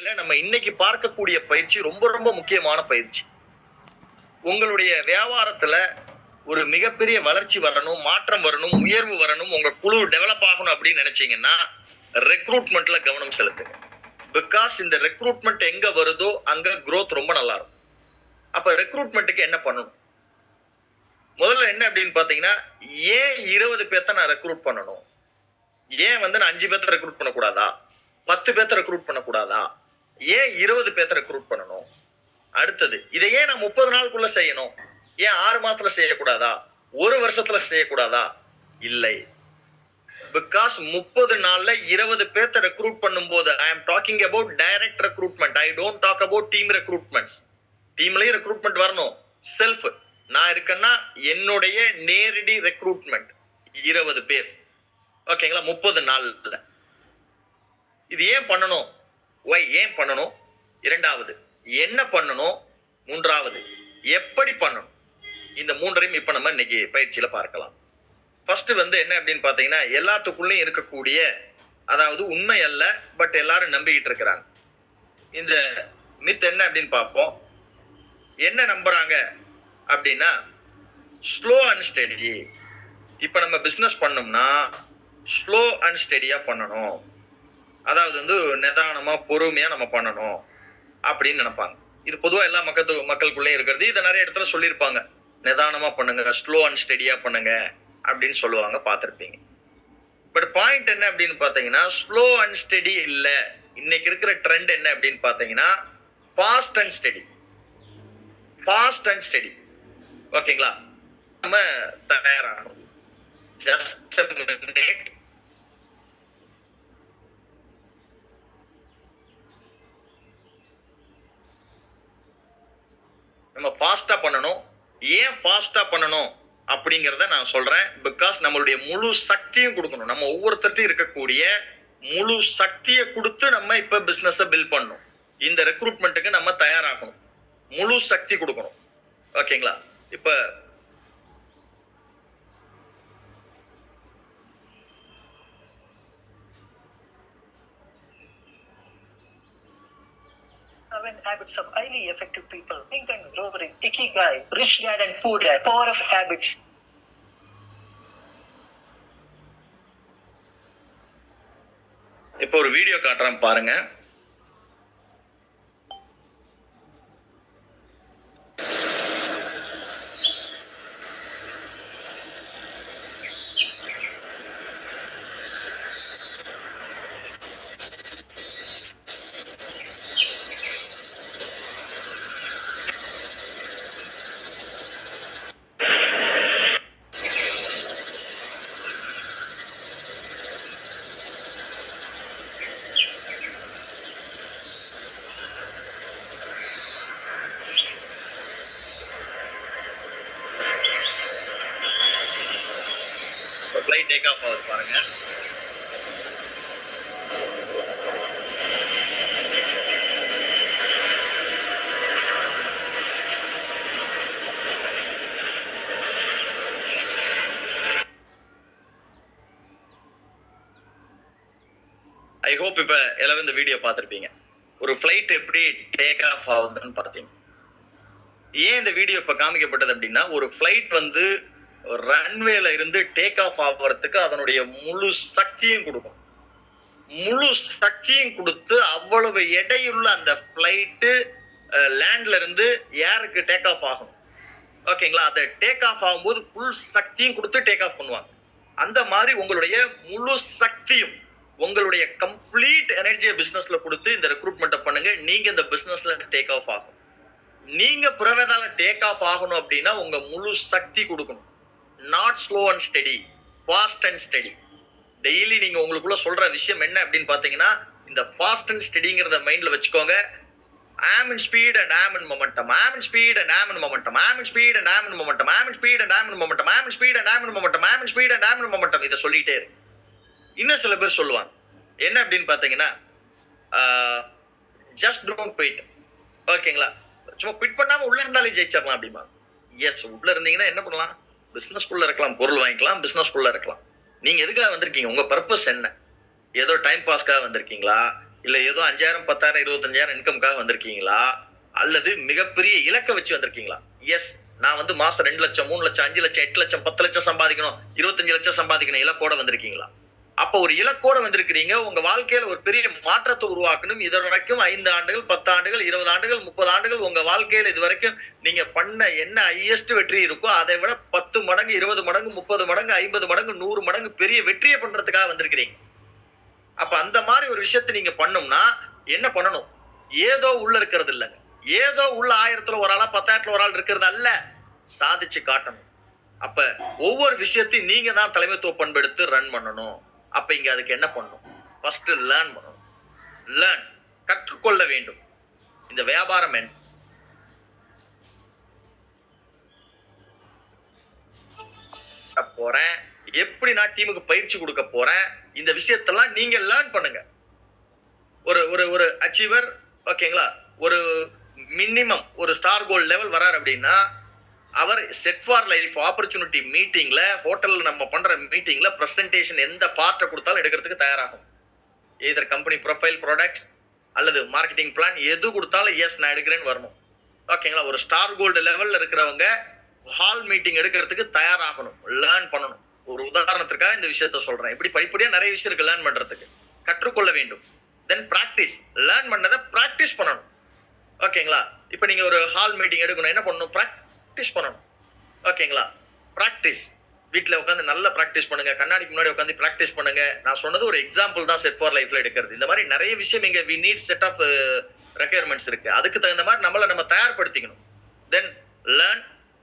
நம்ம இன்னைக்கு பார்க்கக்கூடிய பயிற்சி ரொம்ப ரொம்ப முக்கியமான பயிற்சி. உங்களுடைய வியாபாரத்துல ஒரு மிகப்பெரிய வளர்ச்சி வரணும் மாற்றம் வரணும் உயர்வு வரணும் உங்க குழு டெவலப் ஆகணும் அப்படின்னு நினைச்சீங்கன்னா ரெக்ரூட்மெண்ட்ல கவனம் செலுத்துங்க. பிகாஸ் இந்த ரெக்ரூட்மெண்ட் எங்க வருதோ அங்க குரோத் ரொம்ப நல்லா இருக்கும். அப்ப ரெக்ரூட்மெண்ட்டுக்கு என்ன பண்ணணும்? முதல்ல என்ன அப்படின்னு பாத்தீங்கன்னா ஏன் இருபது பேர்த்த நான் ரெக்ரூட் பண்ணணும்? ஏன் வந்து நான் அஞ்சு பேர்த்த ரெக்ரூட் பண்ணக்கூடாதா? பத்து பேர்த்த ரெக்ரூட் பண்ணக்கூடாதா? ஏன் இருபது பேர்த்த ரெக்ரூட் பண்ணணும்? அடுத்தது இதை ஏன் நான் முப்பது நாளுக்குள்ள செய்யணும்? ஏன் ஆறு மாசத்துல செய்யக்கூடாதா? ஒரு வருஷத்துல செய்யக்கூடாதா? இல்லை. பிகாஸ் முப்பது நாள்ல இருபது பேர்த்த ரெக்ரூட் பண்ணும்போது I am talking about direct recruitment I don't talk about team recruitments டீம்லயும் recruitment வரணும். செல்ஃப் நான் இருக்கேன்னா என்னுடைய நேரடி ரெக்ரூட்மெண்ட் இருபது பேர். ஓகேங்களா முப்பது நாள்ல. இது ஏன் பண்ணணும்? ஒய் ஏன் பண்ணணும்? இரண்டாவது என்ன பண்ணணும்? மூன்றாவது எப்படி பண்ணணும்? இந்த மூன்றையும் இப்ப நம்ம இன்னைக்கு பயிற்சியில பார்க்கலாம். ஃபர்ஸ்ட் வந்து என்ன அப்படின்னு பாத்தீங்கன்னா எல்லாத்துக்குள்ளேயும் இருக்கக்கூடிய அதாவது உண்மை அல்ல பட் எல்லாரும் நம்பிக்கிட்டு இருக்கிறாங்க. இந்த மித் என்ன அப்படின்னு பார்ப்போம். என்ன நம்புறாங்க அப்படின்னா ஸ்லோ அண்ட் ஸ்டெடி இப்போ நம்ம பிஸ்னஸ் பண்ணோம்னா ஸ்லோ அண்ட் ஸ்டெடியா பண்ணணும். அதாவது வந்து நிதானமா பொறுமையா நம்ம பண்ணணும் அப்படின்னு நினைப்பாங்க. இது பொதுவா எல்லா மக்கள் மக்களுக்குள்ளே இருக்கிறது. இதை நிறைய இடத்துல சொல்லியிருப்பாங்க. நிதானமா பண்ணுங்க ஸ்லோ அண்ட் ஸ்டெடியா பண்ணுங்க அப்படின்னு சொல்லுவாங்க பார்த்துருப்பீங்க. பட் பாயிண்ட் என்ன அப்படின்னு பார்த்தீங்கன்னா ஸ்லோ அண்ட் ஸ்டெடி இல்ல. இன்னைக்கு இருக்கிற ட்ரெண்ட் என்ன அப்படின்னு பார்த்தீங்கன்னா fast and steady fast and steady ஓகேங்களா? நம்ம தயாராகணும். ஜஸ்ட் மினிட் நம்ம ஃபாஸ்டா பண்ணணும். ஏன் ஃபாஸ்டா பண்ணணும்? அப்படிங்கிறத நான் சொல்றேன். பிகாஸ் நம்மளுடைய முழு சக்தியும் கொடுக்கணும். நம்ம ஒவ்வொருத்தர்ட்டையும் இருக்கக்கூடிய முழு சக்தியை கொடுத்து நம்ம இப்ப பிசினஸ பில் பண்ணணும். இந்த ரெக்ரூட்மெண்ட்டுக்கு நம்ம தயாராகணும். முழு சக்தி கொடுக்கணும். ஓகேங்களா இப்ப habits of highly effective people. Think and grow rich. Ikigai. Rich dad and poor dad. Power of habits. இப்போ ஒரு வீடியோ காட்டுறேன் பாருங்க ஃப்ளைட் டேக் ஆஃப் ஆகுது பாருங்க. ஐ ஹோப் இப்ப எல்லாரும் இந்த வீடியோ பார்த்துருப்பீங்க. ஒரு ஃப்ளைட் எப்படி டேக் ஆஃப் ஆகுதுன்னு பார்த்தீங்க. ஏன் இந்த வீடியோ இப்ப காமிக்கப்பட்டது அப்படின்னா ஒரு ஃப்ளைட் வந்து ரன்வேல இருந்து டேக் ஆஃப் ஆகுறதுக்கு அதனுடைய முழு சக்தியும் கொடுக்கும். முழு சக்தியும் கொடுத்து அவ்வளவு எடையுள்ள அந்த ஃப்ளைட்டு லேண்ட்ல இருந்து ஏருக்கு டேக் ஆஃப் ஆகும் ஓகேங்களா அதை டேக் ஆஃப் ஆகும்போது ஃபுல் சக்தியும் கொடுத்து டேக் ஆஃப் பண்ணுவாங்க. அந்த மாதிரி உங்களுடைய முழு சக்தியும் உங்களுடைய கம்ப்ளீட் எனர்ஜியை பிசினஸ்ல கொடுத்து இந்த ரெக்ரூட்மெண்ட்டை பண்ணுங்க. நீங்க இந்த பிசினஸ்ல டேக் ஆஃப் ஆகும் நீங்க புறவேதால டேக் ஆஃப் ஆகணும் அப்படின்னா உங்க முழு சக்தி கொடுக்கணும். Not slow and steady fast and steady daily நீங்க உங்களுக்குள்ள சொல்ற விஷயம் என்ன அப்படின்னு பாத்தீங்கன்னா இந்த ஃபாஸ்ட் அண்ட் ஸ்டெடிங்கிறத மைண்ட்ல வச்சுக்கோங்க. ஆம் in speed and am in momentum am in speed and am in momentum am in speed and am in momentum am in speed and am in momentum am in speed and am in momentum am in speed and am in momentum இதை சொல்லிட்டே இருக்கு இன்னும் சில பேர் சொல்லுவாங்க என்ன அப்படின்னு பாத்தீங்கன்னா ஜஸ்ட் டோன்ட் குயிட் ஓகேங்களா சும்மா குவிட் பண்ணாம உள்ள இருந்தாலே ஜெயிச்சிடலாம் அப்படிமா எஸ் உள்ள இருந்தீங்கன்னா என்ன பண்ணலாம்? பிசினஸ் குள்ள இருக்கலாம் பொருள் வாங்கிக்கலாம் பிசினஸ் குள்ள இருக்கலாம். நீங்க எதுக்காக வந்திருக்கீங்க? உங்க பர்பஸ் என்ன? ஏதோ டைம் பாஸ்க்காக வந்திருக்கீங்களா? இல்ல ஏதோ அஞ்சாயிரம் பத்தாயிரம் இருபத்தஞ்சாயிரம் இன்கம்காக வந்திருக்கீங்களா? அல்லது மிகப்பெரிய இலக்கை வச்சு வந்திருக்கீங்களா? எஸ் நான் வந்து மாசம் ரெண்டு லட்சம் மூணு லட்சம் அஞ்சு லட்சம் எட்டு லட்சம் பத்து லட்சம் சம்பாதிக்கணும் இருபத்தஞ்சு லட்சம் சம்பாதிக்கணும் இலக்கோட வந்திருக்கீங்களா? அப்ப ஒரு இலக்கோட வந்திருக்கிறீங்க. உங்க வாழ்க்கையில ஒரு பெரிய மாற்றத்தை உருவாக்கணும். இது வரைக்கும் ஐந்து ஆண்டுகள் பத்து ஆண்டுகள் இருபது ஆண்டுகள் முப்பது ஆண்டுகள் உங்க வாழ்க்கையில இது வரைக்கும் நீங்க பண்ண என்ன ஹையஸ்ட் வெற்றி இருக்கோ அதை விட பத்து மடங்கு இருபது மடங்கு முப்பது மடங்கு ஐம்பது மடங்கு நூறு மடங்கு பெரிய வெற்றியை பண்றதுக்காக வந்திருக்கிறீங்க. அப்ப அந்த மாதிரி ஒரு விஷயத்தை நீங்க பண்ணோம்னா என்ன பண்ணணும்? ஏதோ உள்ள இருக்கிறது இல்லைங்க. ஏதோ உள்ள ஆயிரத்துல ஒரு ஆளா பத்தாயிரத்துல ஒரு ஆள் இருக்கிறது அல்ல. சாதிச்சு காட்டணும். அப்ப ஒவ்வொரு விஷயத்தையும் நீங்க தான் தலைமைத்துவ பண்பெடுத்து ரன் பண்ணணும். அப்ப இங்க அதுக்கு என்ன பண்ணும்? ஃபஸ்ட்டு லேர்ன் பண்ணணும் லேர்ன் கற்றுக்கொள்ள வேண்டும். இந்த வியாபாரம் என்ன? போறேன். எப்படி நான் டீமுக்கு பயிற்சி கொடுக்க போறேன்? இந்த விஷயத்தெல்லாம் நீங்க லேர்ன் பண்ணுங்க. ஒரு ஒரு ஒரு அச்சீவர் ஓகேங்களா ஒரு மினிமம் ஒரு ஸ்டார் கோல் லெவல் வராரு அப்படின்னா அவர் செட் ஃபார் லைஃப் ஆப்பர்ச்சுனிட்டி மீட்டிங்ல ஹோட்டல்ல நம்ம பண்ற மீட்டிங்ல பிரசன்டேஷன் எந்த பார்ட்டை கொடுத்தாலும் எடுக்கிறதுக்கு தயாராகும். எதர் கம்பெனி ப்ரொஃபைல் ப்ராடக்ட்ஸ் அல்லது மார்க்கெட்டிங் பிளான் எது கொடுத்தாலும் எஸ் நான் எடுக்கிறேன்னு வரணும். ஓகேங்களா ஒரு ஸ்டார் கோல்டு லெவல்ல இருக்கிறவங்க ஹால் மீட்டிங் எடுக்கிறதுக்கு தயாராகணும். லேர்ன் பண்ணணும். ஒரு உதாரணத்திற்காக இந்த விஷயத்த சொல்றேன். இப்படி படிப்படியா நிறைய விஷயம் இருக்கு லேர்ன் பண்றதுக்கு. கற்றுக்கொள்ள வேண்டும். தென் பிராக்டிஸ் லேர்ன் பண்ணதை பிராக்டிஸ் பண்ணணும். ஓகேங்களா இப்போ நீங்க ஒரு ஹால் மீட்டிங் எடுக்கணும். என்ன பண்ணணும்? ப்ராக்டிஸ் பண்ணணும். ஓகேங்களா ப்ராக்டிஸ் வீட்டில் உட்காந்து நல்ல ப்ராக்டிஸ் பண்ணுங்க. கண்ணாடிக்கு முன்னாடி உட்காந்து ப்ராக்டிஸ் பண்ணுங்க. நான் சொன்னது ஒரு எக்ஸாம்பிள் தான் செட் ஃபார் லைஃப்ல எடுக்கிறது. இந்த மாதிரி நிறைய விஷயம் இங்க we need set of requirements இருக்கு. அதுக்கு தகுந்த மாதிரி நம்மள நம்ம தயார்படுத்திக்கணும். தென் லேர்ன்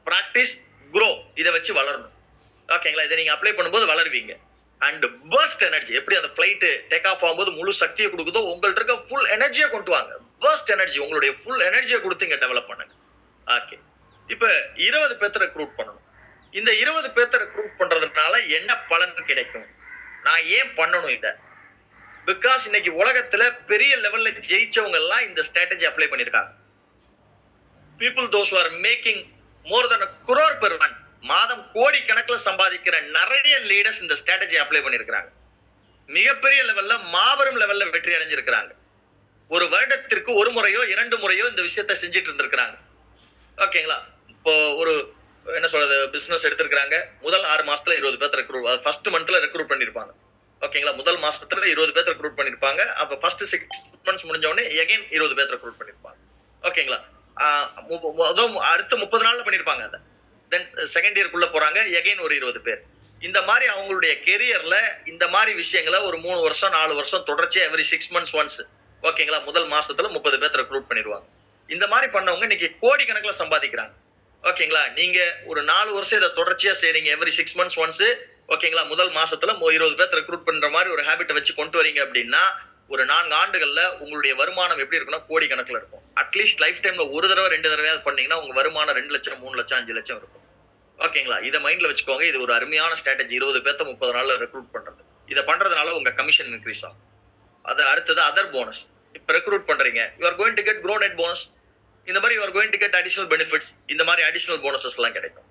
ப்ராக்டிஸ் க்ரோ இதை வச்சு வளரணும். ஓகேங்களா இதை நீங்க அப்ளை பண்ணும்போது வளருவீங்க. அண்ட் பர்ஸ்ட் எனர்ஜி எப்படி அந்த ஃபிளைட் டேக் ஆஃப் ஆகும்போது முழு சக்தியை கொடுக்குதோ உங்கள்ட்ட இருக்க ஃபுல் எனர்ஜியை கொண்டு வாங்க. பர்ஸ்ட் எனர்ஜி உங்களுடைய ஃபுல் எனர்ஜியை கொடுத்து இங்க டெவலப் பண்ணுங்க. ஓகே இப்ப இருபது பேர்த்த ரெக்ரூட் பண்ணணும். இந்த இருபது பேர்த்த ரெக்ரூட் பண்றதுனால என்ன பலன் கிடைக்கும்? நான் ஏன் பண்ணணும் இதை? பிகாஸ் இன்னைக்கு உலகத்துல பெரிய லெவல்ல ஜெயிச்சவங்க எல்லாம் இந்த ஸ்ட்ராட்டஜி அப்ளை பண்ணிருக்காங்க. People those are making more than crore per one மாதம் கோடி கணக்குல சம்பாதிக்கிற நிறைய லீடர்ஸ் இந்த ஸ்ட்ராட்டஜி அப்ளை பண்ணிருக்காங்க மிகப்பெரிய லெவல்ல மாபெரும் லெவல்ல வெற்றி அடைஞ்சிருக்கிறாங்க. ஒரு வருடத்திற்கு ஒரு முறையோ இரண்டு முறையோ இந்த விஷயத்த செஞ்சுட்டு இருந்திருக்கிறாங்க. ஓகேங்களா இப்போ ஒரு என்ன சொல்றது பிசினஸ் எடுத்திருக்காங்க முதல் ஆறு மாசத்துல இருபது பேர்த்த ரெக்ரூட் ஃபர்ஸ்ட் மந்த்ல ரெக்ரூட் பண்ணிருப்பாங்க. ஓகேங்களா முதல் மாசத்துல இருபது பேர்த்த ரெக்ரூட் பண்ணிருப்பாங்க. அப்ப ஃபர்ஸ்ட் சிக்ஸ் மந்த்ஸ் முடிஞ்ச உடனே எகைன் இருபது பேர்த்த ரெக்ரூட் பண்ணிருப்பாங்க. ஓகேங்களா அதுவும் அடுத்த முப்பது நாள்ல பண்ணிருப்பாங்க அதை. தென் செகண்ட் இயர்க்குள்ள போறாங்க எகைன் ஒரு இருபது பேர். இந்த மாதிரி அவங்களுடைய கெரியர்ல இந்த மாதிரி விஷயங்களை ஒரு மூணு வருஷம் நாலு வருஷம் தொடர்ச்சியா எவ்ரி சிக்ஸ் மந்த்ஸ் ஒன்ஸ் ஓகேங்களா முதல் மாசத்துல முப்பது பேர்த்த ரெக்ரூட் பண்ணிடுவாங்க இந்த மாதிரி பண்ணவங்க இன்னைக்கு கோடி கணக்குல சம்பாதிக்கிறாங்க. ஓகேங்களா? நீங்க ஒரு நாலு வருஷம் இதை தொடர்ச்சியா செய்றீங்க. எவரி சிக்ஸ் மந்த்ஸ் ஒன்ஸ் ஓகேங்களா? முதல் மாசத்துல இருபது பேர் ரெக்ரூட் பண்ற மாதிரி ஒரு ஹேபிட்டை வச்சு கொண்டு வரீங்க அப்படின்னா ஒரு நான்கு ஆண்டுகள்ல உங்களுடைய வருமானம் எப்படி இருக்குன்னா கோடி கணக்குல இருக்கும் அட்லீஸ்ட் லைஃப் டைம்ல ஒரு தடவை ரெண்டு தடவையாவது பண்ணீங்கன்னா உங்க வருமானம் ரெண்டு லட்சம் மூணு லட்சம் அஞ்சு லட்சம் இருக்கும். ஓகேங்களா? இதை மைண்ட்ல வச்சுக்கோங்க. இது ஒரு அருமையான ஸ்ட்ராட்டஜி இருபது பேர்த்த முப்பது நாள்ல ரெக்ரூட் பண்றது. இதை பண்றதுனால உங்க கமிஷன் இன்க்ரீஸ் ஆகும். அது அடுத்தது அதர் போனஸ் இப்போ ரெக்ரூட் பண்றீங்க. You are going to get grow net bonus இந்த மாதிரி you are going to get additional benefits இந்த மாதிரி அடிஷனல் போனஸஸ் எல்லாம் கிடைக்கும்.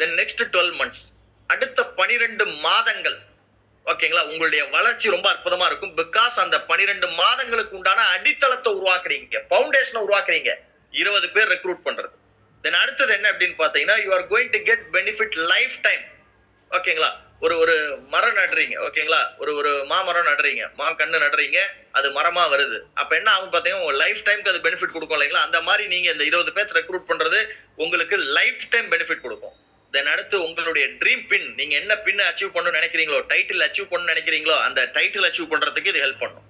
தென் நெக்ஸ்ட் டுவெல் மந்த்ஸ் அடுத்த பனிரெண்டு மாதங்கள் ஓகேங்களா உங்களுடைய வளர்ச்சி ரொம்ப அற்புதமா இருக்கும். பிகாஸ் அந்த பனிரெண்டு மாதங்களுக்கு உண்டான அடித்தளத்தை உருவாக்குறீங்க. ஃபவுண்டேஷனை உருவாக்குறீங்க. இருபது பேர் ரெக்ரூட் பண்றது. தென் அடுத்தது என்ன அப்படின்னு பாத்தீங்கன்னா you are going to get benefit lifetime ஓகேங்களா ஒரு ஒரு மரம் நடுறீங்க ஓகேங்களா? ஒரு ஒரு மாமரம் நடுறீங்க மா கண்ணு நடுறீங்க அது மரமா வருது. அப்ப என்ன ஆகும் பாத்தீங்கன்னா உங்க லைஃப் டைம்க்கு அது பெனிஃபிட் கொடுக்கும் இல்லைங்களா? அந்த மாதிரி நீங்க இந்த இருபது பேர் ரெக்ரூட் பண்றது உங்களுக்கு லைஃப் டைம் பெனிஃபிட் கொடுக்கும். தென் அடுத்து உங்களுடைய ட்ரீம் பின் நீங்க என்ன பின் அச்சீவ் பண்ணணும்னு நினைக்கிறீங்களோ டைட்டில் அச்சீவ் பண்ணணும்னு நினைக்கிறீங்களோ அந்த டைட்டில் அச்சீவ் பண்றதுக்கு இது ஹெல்ப் பண்ணும்.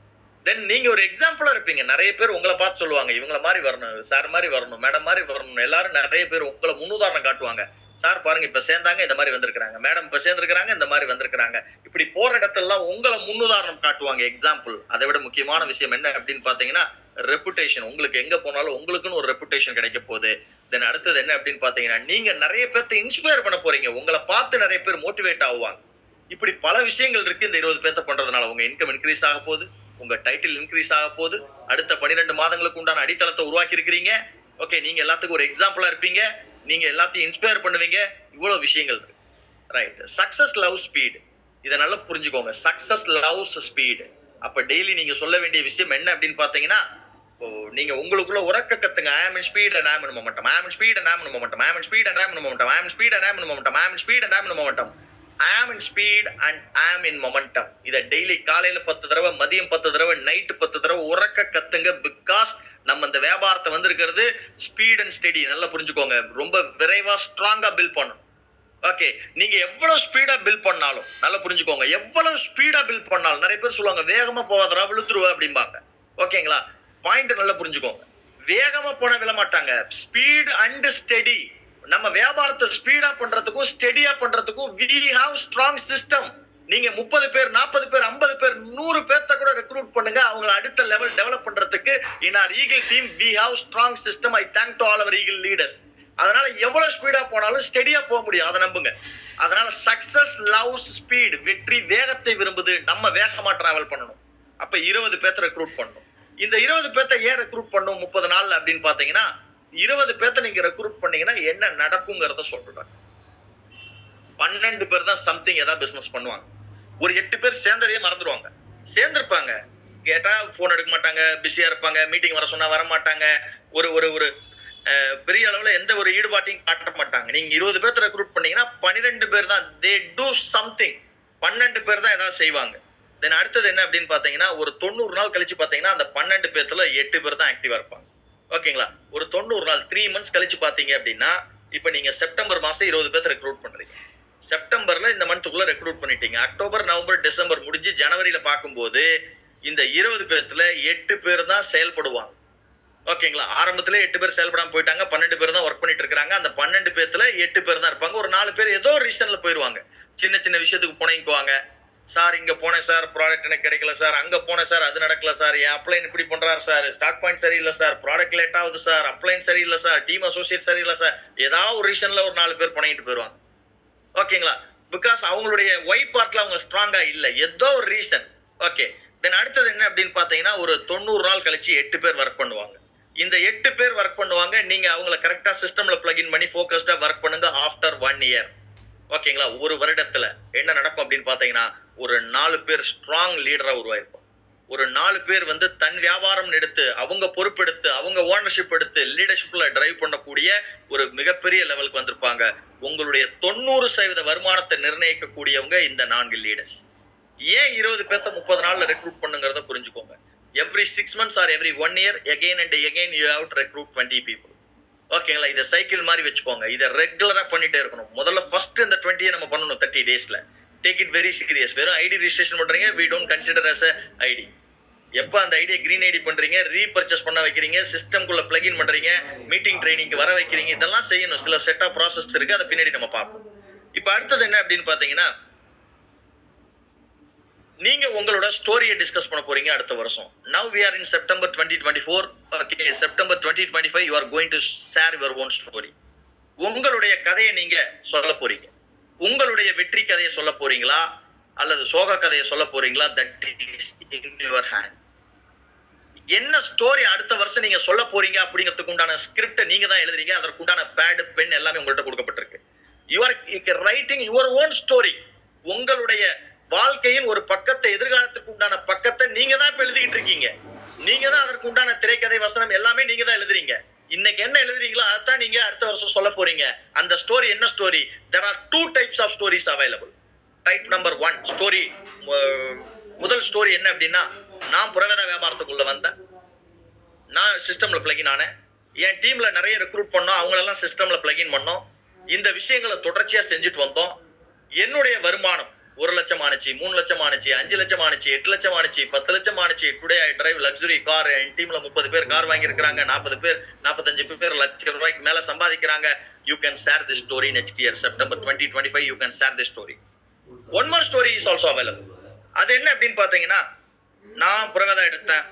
தென் நீங்க ஒரு எக்ஸாம்பிளா இருப்பீங்க. நிறைய பேர் உங்களை பார்த்து சொல்லுவாங்க இவங்கள மாதிரி வரணும் சார் மாதிரி வரணும் மேடம் மாதிரி வரணும் எல்லாரும் நிறைய பேர் உங்களை முன்னுதாரணம் காட்டுவாங்க. சார் பாருங்க இப்ப சேர்ந்தாங்க இந்த மாதிரி வந்திருக்கிறாங்க. மேடம் இப்ப சேர்ந்திருக்கிறாங்க இந்த மாதிரி வந்திருக்கிறாங்க. இப்படி போற இடத்துல உங்களை முன்னுதாரணம் காட்டுவாங்க எக்ஸாம்பிள் அதை விட முக்கியமான விஷயம் என்ன அப்படின்னு பாத்தீங்கன்னா ரெப்புடேஷன் உங்களுக்கு எங்க போனாலும் உங்களுக்குன்னு ஒரு ரெப்புடேஷன் கிடைக்க போகுது. தென் அடுத்தது என்ன அப்படின்னு பாத்தீங்கன்னா நீங்க நிறைய பேர்த்த இன்ஸ்பயர் பண்ண போறீங்க. உங்களை பார்த்து நிறைய பேர் மோட்டிவேட் ஆகுவாங்க. இப்படி பல விஷயங்கள் இருக்கு இந்த இருபது பேர்த்த பண்றதுனால. உங்க இன்கம் இன்க்ரீஸ் ஆக போகுது. உங்க டைட்டில் இன்க்ரீஸ் ஆக போகுது. அடுத்த பன்னிரெண்டு மாதங்களுக்கு உண்டான அடித்தளத்தை உருவாக்கி இருக்கிறீங்க ஓகே நீங்க எல்லாத்துக்கும் ஒரு எக்ஸாம்பிளா இருப்பீங்க. நீங்க எல்லாத்தையும் இன்ஸ்பயர் பண்ணுவீங்க இவ்வளவு விஷயங்கள் இருக்கு ரைட் சக்சஸ் லவ் ஸ்பீடு இதை நல்லா புரிஞ்சுக்கோங்க சக்சஸ் லவ்ஸ் ஸ்பீடு அப்ப டெய்லி நீங்க சொல்ல வேண்டிய விஷயம் என்ன அப்படின்னு பாத்தீங்கன்னா நீங்க உங்களுக்குள்ள உறக்க கத்துங்க ஐ ஆம் in speed and am in momentum ஐ ஆம் in speed and am in momentum I am speed and am in momentum am speed and am in momentum am speed and am in momentum ஆம் in speed and am in momentum இதை daily காலையில பத்து தடவை மதியம் பத்து தடவை night பத்து தடவை உறக்க கத்துங்க பிகாஸ் நம்ம இந்த வியாபாரத்தை வந்திருக்கிறது ஸ்பீட் அண்ட் ஸ்டெடி நல்லா புரிஞ்சுக்கோங்க. ரொம்ப விரைவா ஸ்ட்ராங்கா பில் பண்ணணும். ஓகே நீங்க எவ்வளவு ஸ்பீடா பில் பண்ணாலும் நல்லா புரிஞ்சுக்கோங்க. எவ்வளவு ஸ்பீடா பில் பண்ணாலும் நிறைய பேர் சொல்லுவாங்க வேகமா போவாதரா விழுத்துருவா அப்படிம்பாங்க. ஓகேங்களா பாயிண்ட் நல்லா புரிஞ்சுக்கோங்க. வேகமா போன விழ மாட்டாங்க ஸ்பீட் அண்ட் ஸ்டெடி நம்ம வியாபாரத்தை ஸ்பீடா பண்றதுக்கும் ஸ்டெடியா பண்றதுக்கும் வி ஹாவ் ஸ்ட்ராங் சிஸ்டம் நீங்க முப்பது பேர் நாற்பது பேர் ஐம்பது பேர் நூறு பேர்த்த கூட ரெக்ரூட் பண்ணுங்க. அவங்கள அடுத்த லெவல் டெவலப் பண்றதுக்கு in our eagle team we have strong system I thank to all our eagle leaders அதனால எவ்வளவு ஸ்பீடா போனாலும் ஸ்டெடியா போக முடியும். அதை நம்புங்க. அதனால சக்சஸ் லவ்ஸ் ஸ்பீட் வெற்றி வேகத்தை விரும்புது. நம்ம வேகமா டிராவல் பண்ணணும். அப்ப இருபது பேர்த்த ரெக்ரூட் பண்ணணும். இந்த இருபது பேர்த்த ஏன் ரெக்ரூட் பண்ணும் முப்பது நாள் அப்படின்னு பாத்தீங்கன்னா இருபது பேர்த்த நீங்க ரெக்ரூட் பண்ணீங்கன்னா என்ன நடக்குங்கிறத சொல்றேன். பன்னெண்டு பேர் தான் சம்திங் ஏதாவது பிசினஸ் பண்ணுவாங்க. ஒரு எட்டு பேர் சேர்ந்ததையே மறந்துடுவாங்க. சேர்ந்திருப்பாங்க. கேட்டா போன் எடுக்க மாட்டாங்க பிஸியா இருப்பாங்க மீட்டிங் வர சொன்னா வர மாட்டாங்க ஒரு ஒரு ஒரு பெரிய அளவுல எந்த ஒரு ஈடுபாட்டையும் காட்ட மாட்டாங்க. நீங்க இருபது பேர்த்த ரெக்ரூட் பண்ணீங்கன்னா பன்னிரெண்டு பேர் தான் தே டூ சம்திங் பன்னெண்டு பேர் தான் ஏதாவது செய்வாங்க. தென் அடுத்தது என்ன அப்படின்னு பாத்தீங்கன்னா ஒரு தொண்ணூறு நாள் கழிச்சு பாத்தீங்கன்னா அந்த பன்னெண்டு பேர்த்துல எட்டு பேர் தான் ஆக்டிவா இருப்பாங்க. ஓகேங்களா? ஒரு தொண்ணூறு நாள் த்ரீ மந்த்ஸ் கழிச்சு பார்த்தீங்க அப்படின்னா இப்போ நீங்க செப்டம்பர் மாதம் இருபது பேர்த்த ரெக்ரூட் பண்றீங்க. செப்டம்பர்ல இந்த மந்த்துக்குள்ள ரெக்ரூட் பண்ணிட்டீங்க. அக்டோபர் நவம்பர் டிசம்பர் முடிஞ்சு ஜனவரியில பார்க்கும்போது இந்த இருபது பேர்த்துல எட்டு பேர் தான் செயல்படுவாங்க. ஓகேங்களா? ஆரம்பத்துல எட்டு பேர் செயல்படாம போயிட்டாங்க. பன்னெண்டு பேர் தான் ஒர்க் பண்ணிட்டு இருக்காங்க அந்த பன்னெண்டு பேர்த்துல எட்டு பேர் தான் இருப்பாங்க. ஒரு நாலு பேர் ஏதோ ஒரு ரீசன்ல போயிருவாங்க. சின்ன சின்ன விஷயத்துக்கு புனைக்குவாங்க சார் இங்க போனேன் சார். ப்ராடக்ட் எனக்கு கிடைக்கல சார். அங்க போனேன் சார். அது நடக்கல சார். என் அப்ளைன் இப்படி பண்றாரு சார். ஸ்டாக் பாயிண்ட் சரியில்லை சார். ப்ராடக்ட் லேட் ஆகுது சார். அப்ளைன் சரியில்லை சார். டீம் அசோசியேட் சரியில்லை சார். ஏதாவது ஒரு ரீசன்ல ஒரு நாலு பேர் பண்ணிட்டு போயிருவாங்க. ஓகேங்களா பிகாஸ் அவங்களுடைய ஒய் பார்ட்ல அவங்க ஸ்ட்ராங்கா இல்ல. ஏதோ ஒரு ரீசன் ஓகே தென் அடுத்தது என்ன அப்படின்னு பாத்தீங்கன்னா ஒரு தொண்ணூறு நாள் கழிச்சு எட்டு பேர் ஒர்க் பண்ணுவாங்க. இந்த எட்டு பேர் ஒர்க் பண்ணுவாங்க. நீங்க அவங்கள கரெக்டா சிஸ்டம்ல பிளக்இன் பண்ணி ஃபோக்கஸ்டா ஒர்க் பண்ணுங்க ஆஃப்டர் ஒன் இயர் ஓகேங்களா ஒரு வருடத்துல. என்ன நடக்கும் அப்படின்னு பாத்தீங்கன்னா ஒரு நாலு பேர் ஸ்ட்ராங் லீடரா உருவாயிருப்பாங்க ஒரு நாலு பேர் வந்து தன் வியாபாரம் எடுத்து அவங்க பொறுப்பெடுத்து அவங்க ஓனர்ஷிப் எடுத்து லீடர்ஷிப்ல டிரைவ் பண்ணக்கூடிய ஒரு மிகப்பெரிய லெவலுக்கு வந்திருப்பாங்க. உங்களுடைய தொண்ணூறு சதவீத வருமானத்தை நிர்ணயிக்கக்கூடியவங்க இந்த நான்கு லீடர்ஸ் ஏன் இருபது பேர்த்த முப்பது நாள்ல ரெக்ரூட் பண்ணுங்கிறத புரிஞ்சுக்கோங்க. Every six months or every one year again and again you have to recruit twenty people ஓகேங்களா இதை சைக்கிள் மாதிரி வச்சுக்கோங்க. இதை ரெகுலரா பண்ணிட்டே இருக்கணும். முதல்ல ஃபர்ஸ்ட் இந்த டுவெண்ட்டியை நம்ம பண்ணணும் தேர்ட்டி டேஸ்ல டேக் இட் வெரி சீரியஸ் வெறும் ஐடி ரிஜிஸ்ட்ரேஷன் பண்றீங்க we don't consider as ID எப்போ அந்த ஐடியை கிரீன் ஐடி பண்றீங்க ரீபர்ச்சேஸ் பண்ண வைக்கிறீங்க சிஸ்டம்குள்ள பிளகின் பண்றீங்க மீட்டிங் ட்ரைனிங்க்கு வர வைக்கிறீங்க இதெல்லாம் செய்யணும். சில செட் ஆஃப் ப்ராசஸ் இருக்கு அதை பின்னாடி நம்ம பார்ப்போம். இப்போ அடுத்தது என்ன அப்படின்னு பாத்தீங்கன்னா நீங்க உங்களோட ஸ்டோரியை டிஸ்கஸ் பண்ண போறீங்க அடுத்த வருஷம். Now we are in September twenty twenty four okay September twenty twenty five you are going to share your own story உங்களுடைய கதையை நீங்க சொல்ல போறீங்க. உங்களுடைய வெற்றி கதையை சொல்ல போறீங்களா? அல்லது சோக கதையை சொல்ல போறீங்களா? That is in your hand என்ன ஸ்டோரி அடுத்த வருஷம் நீங்க சொல்ல போறீங்க அப்படிங்கிறதுக்கு உண்டான ஸ்கிரிப்டை நீங்க தான் எழுதுறீங்க. அதற்கு உண்டான பென் எல்லாமே உங்கள்கிட்ட கொடுக்கப்பட்டிருக்கு. Your writing your own story உங்களுடைய வாழ்க்கையின் ஒரு பக்கத்தை எதிர்காலத்துக்கு உண்டான பக்கத்தை நீங்க தான் இப்ப எழுதிக்கிட்டு இருக்கீங்க. நீங்க தான் அதற்கு உண்டான திரைக்கதை வசனம் எல்லாமே நீங்க தான் எழுதுறீங்க. இன்னைக்கு என்ன எழுதுறீங்களோ அதான் நீங்க அடுத்த வருஷம் சொல்ல போறீங்க. அந்த ஸ்டோரி என்ன story there are two types of stories available type number one story முதல் ஸ்டோரி என்ன அப்படின்னா நான் புறவேத வியாபாரத்துக்குள்ள வந்தேன். நான் சிஸ்டம்ல பிளகின் ஆனேன். என் டீம்ல நிறைய ரெக்ரூட் பண்ணோம். அவங்களெல்லாம் சிஸ்டம்ல பிளகின் பண்ணோம். இந்த விஷயங்களை தொடர்ச்சியா செஞ்சுட்டு வந்தோம். என்னுடைய வருமானம் ஒரு லட்சம் ஆனுச்சு மூணு லட்சம் ஆனுச்சு அஞ்சு லட்சம் ஆனுச்சு எட்டு லட்சம் ஆனுச்சு பத்து லட்சம் ஆனுச்சு today I drive luxury car என் டீம்ல முப்பது பேர் கார் வாங்கியிருக்கிறாங்க நாற்பது பேர் நாற்பத்தஞ்சு பேர் லட்சம் ரூபாய்க்கு மேல சம்பாதிக்கிறாங்க. You can share the story next year September twenty twenty five you can share the story one more story is also available அது என்ன அப்படின்னு பாத்தீங்கன்னா நான் புறவேதா எடுத்தேன்.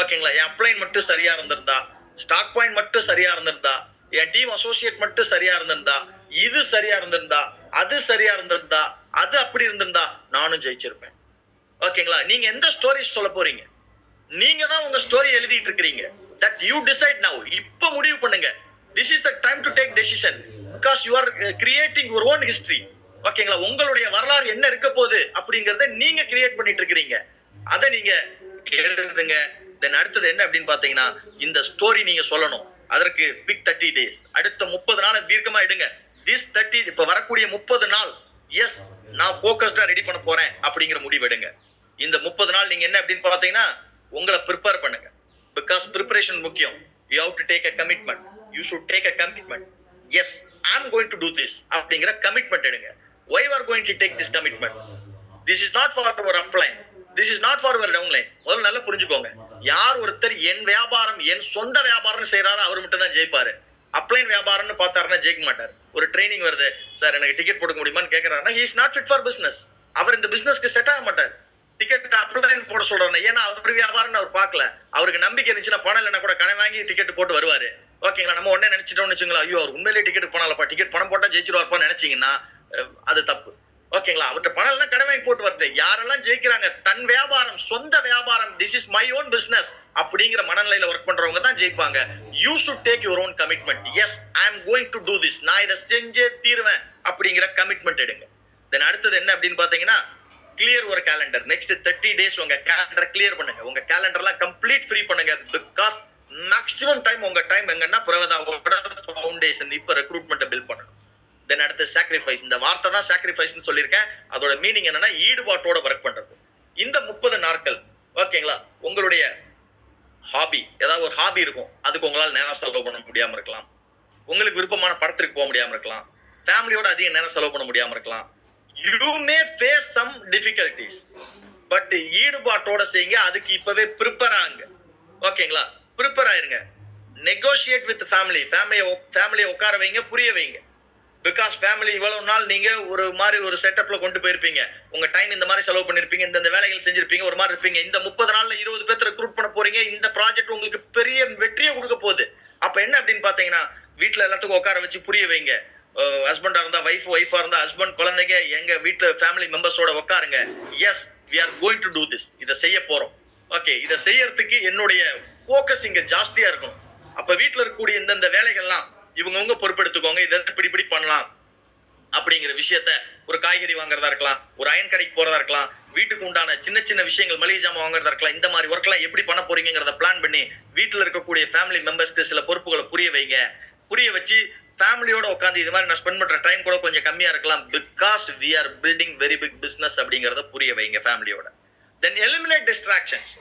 ஓகேங்களா என் அப்ளைன் மட்டும் சரியா இருந்திருந்தா ஸ்டாக் பாயிண்ட் மட்டும் சரியா இருந்திருந்தா என் டீம் அசோசியேட் மட்டும் சரியா இருந்திருந்தா இது சரியா இருந்திருந்தா அது சரியா இருந்திருந்தா அது அப்படி இருந்திருந்தா நானும் ஜெயிச்சிருப்பேன். ஓகேங்களா நீங்க எந்த ஸ்டோரி சொல்ல போறீங்க? நீங்க தான் உங்க ஸ்டோரி எழுதிட்டு இருக்கிறீங்க. தட் யூ டிசைட் நவ் இப்போ முடிவு பண்ணுங்க. This is the time to take decision because you are creating your own history ஓகேங்களா உங்களுடைய வரலாறு என்ன இருக்க போகுது அப்படிங்கறத நீங்க கிரியேட் பண்ணிட்டு இருக்கிறீங்க. அதை நீங்க எழுதுங்க. தென் அடுத்தது என்ன அப்படின்னு பாத்தீங்கன்னா இந்த ஸ்டோரி நீங்க சொல்லணும். அதற்கு பிக் தேர்ட்டி டேஸ் அடுத்த முப்பது நாள் தீர்க்கமா எடுங்க. திஸ் தேர்ட்டி இப்ப வரக்கூடிய முப்பது நாள். எஸ் நான் ஃபோக்கஸ்டா ரெடி பண்ண போறேன் அப்படிங்கிற முடிவு எடுங்க. இந்த முப்பது நாள் நீங்க என்ன அப்படின்னு பாத்தீங்கன்னா உங்களை ப்ரிப்பேர் பண்ணுங்க. பிகாஸ் ப்ரிப்பரேஷன் முக்கியம். You have to take a commitment you should take a commitment yes I am going to do this அப்படிங்கிற கமிட்மெண்ட் எடுங்க. Why are going to take this commitment this is not for our upline this is not for our downline முதல்ல நல்லா புரிஞ்சுக்கோங்க. யார் ஒருத்தர் என் வியாபாரம் என் சொந்த வியாபாரம் செய்யறாரோ அவர் மட்டும் தான் ஜெயிப்பாரு. அப்ளைன் வியாபாரம்னு பார்த்தாருன்னா ஜெயிக்க மாட்டார். ஒரு ட்ரைனிங் வருது. சார் எனக்கு டிக்கெட் போட முடியுமான்னு கேட்கறாருன்னா is not fit for business அவர் இந்த பிசினஸ்க்கு செட் ஆக மாட்டார். டிக்கெட் அப்ளைன் போட சொல்றாரு ஏன்னா அவர் வியாபாரம்னு அவர் பார்க்கல. அவருக்கு நம்பிக்கை இருந்துச்சுன்னா பணம் இல்லைன்னா கூட கடன் வாங்கி டிக்கெட் போட்டு வருவாரு. ஓகேங்களா நம்ம உடனே நினைச்சிட்டோம்னு வச்சுங்களா ஐயோ அவர் உண்மையிலேயே டிக்கெட் போனாலப்பா டிக்கெட் பணம் போட்டா ஜெயிச்சிருவார்ப்பா நினைச்சீங்கன்னா அது தப்பு. ஓகேங்களா? அவர்கிட்ட பணம் எல்லாம் கடமை போட்டு வருது யாரெல்லாம் ஜெயிக்கிறாங்க? தன் வியாபாரம் சொந்த வியாபாரம் this is my own business அப்படிங்கிற மனநிலையில ஒர்க் பண்றவங்க தான் ஜெயிப்பாங்க. You should take your own commitment yes I am going to do this நான் இதை செஞ்சே தீருவேன் அப்படிங்கிற கமிட்மெண்ட் எடுங்க. தென் அடுத்தது என்ன அப்படின்னு பாத்தீங்கன்னா கிளியர் ஒரு கேலண்டர் நெக்ஸ்ட் தேர்ட்டி டேஸ் உங்க கேலண்டர் கிளியர் பண்ணுங்க. உங்க கேலண்டர்லாம் கம்ப்ளீட் ஃப்ரீ பண்ணுங்க. பிகாஸ் மேக்ஸிமம் டைம் உங்க டைம் எங்கன்னா பிரவதாவோட ஃபவுண்டேஷன் இப்ப ரெக்ரூட்மெண்ட் பில்ட் பண்ணணும். தென் அடுத்து சாக்ரிஃபைஸ் இந்த வார்த்தை தான் சாக்ரிஃபைஸ்னு சொல்லியிருக்கேன். அதோட மீனிங் என்னன்னா ஈடுபாட்டோட ஒர்க் பண்றது. இந்த முப்பது நாட்கள் ஓகேங்களா? உங்களுடைய ஹாபி ஏதாவது ஒரு ஹாபி இருக்கும். அதுக்கு உங்களால் நேரம் செலவு பண்ண முடியாம இருக்கலாம். உங்களுக்கு விருப்பமான படத்திற்கு போக முடியாம இருக்கலாம். ஃபேமிலியோட அதிக நேரம் செலவு பண்ண முடியாம இருக்கலாம். You may face some difficulties but ஈடுபாட்டோட செய்யுங்க. அதுக்கு இப்பவே ப்ரிப்பேர் ஆகுங்க. ஓகேங்களா? ப்ரிப்பேர் ஆயிருங்க. நெகோஷியேட் வித் ஃபேமிலி ஃபேமிலியை ஃபேமிலியை உட்கார வைங்க புரிய வைங்க. பிகாஸ் ஃபேமிலி இவ்வளவு நாள் நீங்க ஒரு மாதிரி ஒரு செட்டப்ல கொண்டு போயிருப்பீங்க. உங்க டைம் இந்த மாதிரி செலவு பண்ணிருப்பீங்க. இந்த வேலைகள் செஞ்சிருப்பீங்க. ஒரு மாதிரி இருப்பீங்க. இந்த முப்பது நாள்ல இருபது பேர்த்த ரெக்ரூட் பண்ண போறீங்க. இந்த ப்ராஜெக்ட் உங்களுக்கு பெரிய வெற்றியை கொடுக்க போகுது. அப்ப என்ன அப்படின்னு பாத்தீங்கன்னா வீட்டுல எல்லாத்துக்கும் உட்கார வச்சு புரிய வைங்க. ஹஸ்பண்டா இருந்தா ஒய்ஃப் ஒய்ஃபா இருந்தா ஹஸ்பண்ட் குழந்தைங்க எங்க வீட்டுல ஃபேமிலி மெம்பர்ஸோட உட்காருங்க. Yes we are going to do this இதை செய்ய போறோம். ஓகே இதை செய்யறதுக்கு என்னுடைய ஃபோக்கஸ் இங்க ஜாஸ்தியா இருக்கும் அப்ப வீட்டுல இருக்கக்கூடிய இந்தந்த வேலைகள்லாம் இவங்கவங்க பொறுப்பெடுத்துக்கோங்க இதை இப்படி இப்படி பண்ணலாம் அப்படிங்கிற விஷயத்த ஒரு காய்கறி வாங்குறதா இருக்கலாம் ஒரு அயன் கடைக்கு போறதா இருக்கலாம் வீட்டுக்கு உண்டான சின்ன சின்ன விஷயங்கள் மளிகை ஜாமான் வாங்குறதா இருக்கலாம் இந்த மாதிரி ஒர்க்லாம் எப்படி பண்ண போறீங்கிறத பிளான் பண்ணி வீட்டுல இருக்கக்கூடிய ஃபேமிலி மெம்பர்ஸ்க்கு சில பொறுப்புகளை புரிய வைங்க. புரிய வச்சு ஃபேமிலியோட உட்காந்து இது மாதிரி நான் ஸ்பெண்ட் பண்ற டைம் கூட கொஞ்சம் கம்மியா இருக்கலாம் because we are building very big business அப்படிங்கறத புரிய வைங்க ஃபேமிலியோட தென் எலிமினேட் டிஸ்ட்ராக்ஷன்ஸ்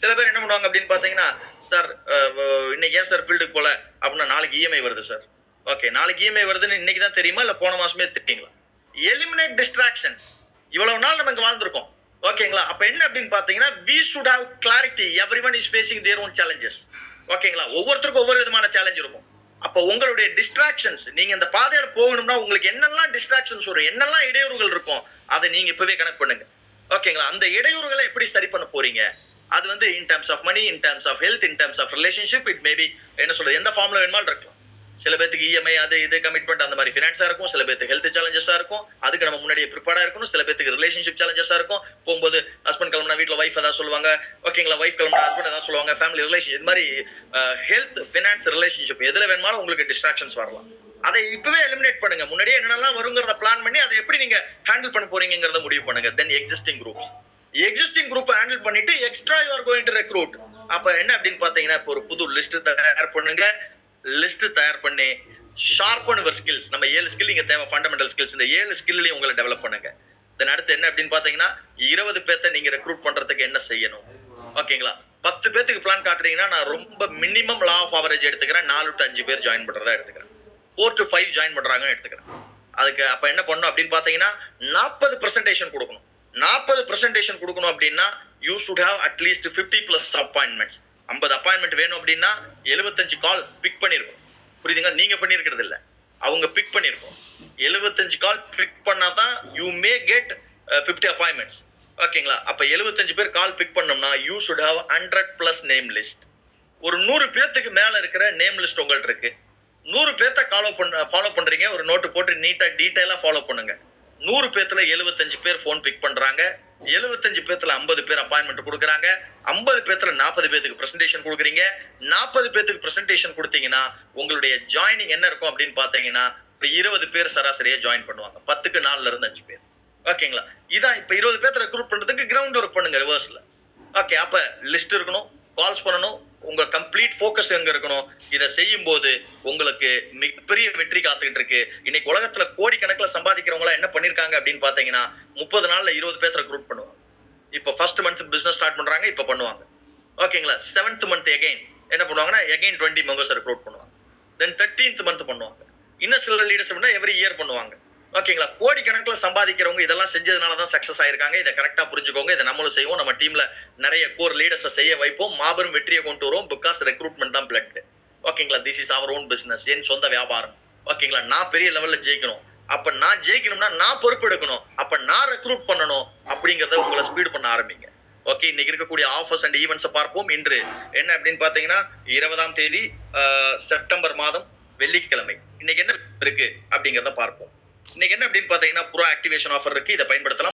சில பேர் என்ன பண்ணுவாங்க அப்படின்னு பாத்தீங்கன்னா சார் இன்னைக்கு ஏன் சார் ஃபீல்டுக்கு போல? அப்படின்னா நாளைக்கு இஎம்ஐ வருது சார். ஓகே நாளைக்கு இஎம்ஐ வருதுன்னு இன்னைக்கு தான் தெரியுமா? இல்ல போன மாசமே தெரியுங்களா எலிமினேட் டிஸ்ட்ராக்ஷன்ஸ் இவ்வளவு நாள் நம்ம இங்க வாழ்ந்திருக்கோம். ஓகேங்களா? அப்ப என்ன அப்படின்னு பாத்தீங்கன்னா we should have clarity everyone is facing their own challenges ஓகேங்களா? ஒவ்வொருத்தருக்கும் ஒவ்வொரு விதமான சேலஞ்ச் இருக்கும். அப்ப உங்களுடைய டிஸ்ட்ராக்ஷன்ஸ் நீங்க இந்த பாதையில போகணும்னா உங்களுக்கு என்னெல்லாம் டிஸ்ட்ராக்ஷன்ஸ் வரும் என்னெல்லாம் இடையூறுகள் இருக்கும் அதை நீங்க இப்பவே கனெக்ட் பண்ணுங்க. ஓகேங்களா? அந்த இடையூறுகளை எப்படி சரி பண்ண போறீங்க? அது வந்து in terms of money in terms of health in terms of relationship it maybe என்ன சொல்றது எந்த ஃபார்ம்ல வேணுமாலும் இருக்கலாம். சில பேருக்கு இஎம்ஐ அது இது கமிட்மெண்ட் அந்த மாதிரி ஃபினான்ஸா இருக்கும் சில பேருக்கு ஹெல்த் சேலஞ்சஸா இருக்கும் அதுக்கு நம்ம முன்னாடியே ப்ரிப்பேர்டா இருக்கணும் சில பேருக்கு ரிலேஷன்ஷிப் சேலஞ்சஸா இருக்கும். போகும்போது ஹஸ்பண்ட் கிளம்புனா வீட்ல ஒய்ஃப் ஏதாவது சொல்லுவாங்க ஓகேங்களா ஒய்ஃப் கிளம்புனா ஹஸ்பண்ட் ஏதாவது சொல்லுவாங்க ஃபேமிலி ரிலேஷன் இது மாதிரி ஹெல்த் ஃபினான்ஸ் ரிலேஷன்ஷிப் எதுல வேணுமாலும் உங்களுக்கு டிஸ்ட்ராக்ஷன்ஸ் வரலாம். அதை இப்பவே எலிமினேட் பண்ணுங்க. முன்னாடியே என்னெல்லாம் வருங்கிறத பிளான் பண்ணி அதை எப்படி நீங்க ஹேண்டில் பண்ண போறீங்கிறத முடிவு பண்ணுங்க. Then existing groups existing group handle பண்ணிட்டு extra you are going to recruit அப்ப என்ன அப்படின்னு பாத்தீங்கன்னா இப்போ ஒரு புது லிஸ்ட் தயார் பண்ணுங்க. லிஸ்ட் தயார் பண்ணி ஷார்பன் யுவர் ஸ்கில்ஸ் நம்ம ஏழு ஸ்கில் இங்க தேவை ஃபண்டமெண்டல் ஸ்கில்ஸ் இந்த ஏழு ஸ்கில்லையும் உங்களை டெவலப் பண்ணுங்க. தென் அடுத்து என்ன அப்படின்னு பாத்தீங்கன்னா இருபது பேர்த்த நீங்க ரெக்ரூட் பண்றதுக்கு என்ன செய்யணும்? ஓகேங்களா? பத்து பேத்துக்கு பிளான் காட்டுறீங்கன்னா நான் ரொம்ப மினிமம் லா ஆஃப் அவரேஜ் எடுத்துக்கிறேன். நாலு டு அஞ்சு பேர் ஜாயின் பண்றதா எடுத்துக்கிறேன். ஃபோர் டு ஃபைவ் ஜாயின் பண்றாங்கன்னு எடுத்துக்கிறேன். அதுக்கு அப்ப என்ன பண்ணணும் அப்படின்னு பாத்தீங்கன்னா நாற்பது பர்சன்டேஷன் கொடுக்கணும். நாற்பது பிரசன்டேஷன் கொடுக்கணும் அப்படின்னா you should have at least fifty plus appointments ஐம்பது அப்பாயின்மெண்ட் வேணும் அப்படின்னா எழுபத்தஞ்சு கால் பிக் பண்ணிருக்கோம். புரியுதுங்க நீங்க பண்ணிருக்கிறது இல்ல. அவங்க பிக் பண்ணிருக்கோம். எழுபத்தஞ்சு கால் பிக் பண்ணாதான் you may get fifty appointments ஓகேங்களா? அப்ப எழுபத்தஞ்சு பேர் கால் பிக் பண்ணோம்னா you should have hundred plus name list ஒரு நூறு பேர்த்துக்கு மேல இருக்கிற நேம் லிஸ்ட் உங்கள்ட்ட இருக்கு. நூறு பேர்த்த ஃபாலோ பண்ண ஃபாலோ பண்றீங்க. ஒரு நோட்டு போட்டு நீட்டா டீட்டெயிலா ஃபாலோ பண்ணுங்க. நூறு பேர்த்துல எழுபத்தஞ்சு பேர் ஃபோன் பிக் பண்றாங்க. எழுபத்தஞ்சு பேர்த்துல ஐம்பது பேர் அப்பாயின்மெண்ட் கொடுக்குறாங்க. ஐம்பது பேர்த்துல நாற்பது பேத்துக்கு பிரசன்டேஷன் கொடுக்குறீங்க. நாற்பது பேத்துக்கு பிரசன்டேஷன் கொடுத்தீங்கன்னா உங்களுடைய ஜாயினிங் என்ன இருக்கும் அப்படின்னு பாத்தீங்கன்னா இருபது பேர் சராசரியா ஜாயின் பண்ணுவாங்க. பத்துக்கு நாலுல இருந்து அஞ்சு பேர். ஓகேங்களா இதான் இப்ப இருபது பேர்த்த ரெக்ரூட் பண்றதுக்கு கிரவுண்ட் ஒர்க் பண்ணுங்க ரிவர்ஸ்ல ஓகே அப்ப லிஸ்ட் இருக்கணும். கால்ஸ் பண்ணணும். உங்க கம்ப்ளீட் ஃபோக்கஸ் எங்க இருக்கணும்? இதை செய்யும் போது உங்களுக்கு மிகப்பெரிய வெற்றி காத்துக்கிட்டு இருக்கு. இன்னைக்கு உலகத்துல கோடிக்கணக்கில் சம்பாதிக்கிறவங்க என்ன பண்ணிருக்காங்க அப்படின்னு பாத்தீங்கன்னா முப்பது நாள்ல இருபது பேர் ரெக்ரூட் பண்ணுவாங்க. இப்போ ஃபர்ஸ்ட் மந்த் பிசினஸ் ஸ்டார்ட் பண்றாங்க இப்போ பண்ணுவாங்க. ஓகேங்களா செவன்த் மந்த் எகைன் என்ன பண்ணுவாங்கன்னா எகைன் டுவெண்ட்டி மெம்பர்ஸ் ரெக்ரூட் பண்ணுவாங்க. தென் தேர்ட்டீன்த் மந்த் பண்ணுவாங்க. இன்னும் சில லீடர்ஸ் எவ்ரி இயர் பண்ணுவாங்க. ஓகேங்களா? கோடிக்கணக்கில் சம்பாதிக்கிறவங்க இதெல்லாம் செஞ்சதுனால தான் சக்ஸஸ் ஆயிருக்காங்க. இதை கரெக்டாக புரிஞ்சுக்கோங்க. இதை நம்மளும் செய்வோம். நம்ம டீம்ல நிறைய கோர் லீடர்ஸை செய்ய வைப்போம். மாபெரும் வெற்றியை கொண்டு வருவோம். பிகாஸ் ரெக்ரூட்மெண்ட் தான் பிளட் ஓகேங்களா? This is our own business என் சொந்த வியாபாரம். ஓகேங்களா? நான் பெரிய லெவல்ல ஜெயிக்கணும். அப்ப நான் ஜெயிக்கணும்னா நான் பொறுப்பெடுக்கணும் அப்ப நான் ரெக்ரூட் பண்ணணும் அப்படிங்கறத உங்களை ஸ்பீட் பண்ண ஆரம்பிங்க. ஓகே இன்னைக்கு இருக்கக்கூடிய ஆஃபர்ஸ் அண்ட் ஈவெண்ட்ஸை பார்ப்போம். இன்று என்ன அப்படின்னு பாத்தீங்கன்னா இருபதாம் தேதி செப்டம்பர் மாதம் வெள்ளிக்கிழமை. இன்னைக்கு என்ன இருக்கு அப்படிங்கிறத பார்ப்போம். இன்னைக்கு என்ன அப்படின்னு பாத்தீங்கன்னா ப்ரோ ஆக்டிவேஷன் ஆஃபர் இருக்கு. இதை பயன்படுத்தலாம்.